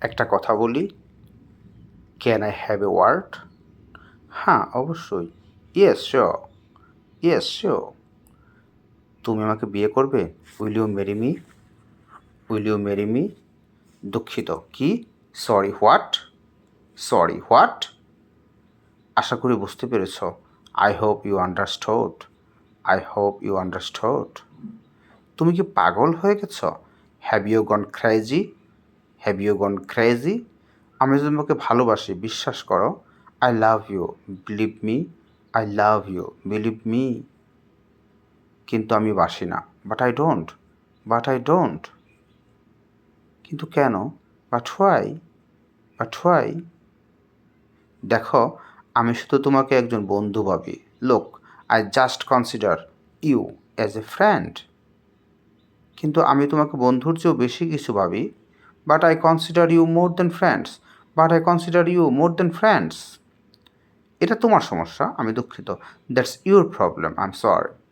একটা কথা বলি। Can I have a word হ্যাঁ অবশ্যই। ইয়েস শিওর ইয়েস শিওর তুমি আমাকে বিয়ে করবে? Will you marry me will you marry me দুঃখিত। কি? সরি হোয়াট সরি হোয়াট আশা করি বুঝতে পেরেছ। I hope you understood I hope you understood তুমি কি পাগল হয়ে গেছ? Have you gone crazy have you gone crazy আমি তোমাকে ভালোবাসি, বিশ্বাস করো I love you believe me I love you believe me কিন্তু আমি বাসি না। But I don't but I don't কিন্তু কেন? বাট হোয়াই বাট হোয়াই দেখো, আমি শুধু তোমাকে একজন বন্ধু ভাবি। Look I just consider you as a friend কিন্তু আমি তোমাকে বন্ধুর চেয়েও বেশি কিছু ভাবি। But I consider you more than friends but I consider you more than friends এটা তোমার সমস্যা, আমি দুঃখিত। That's your problem I am sorry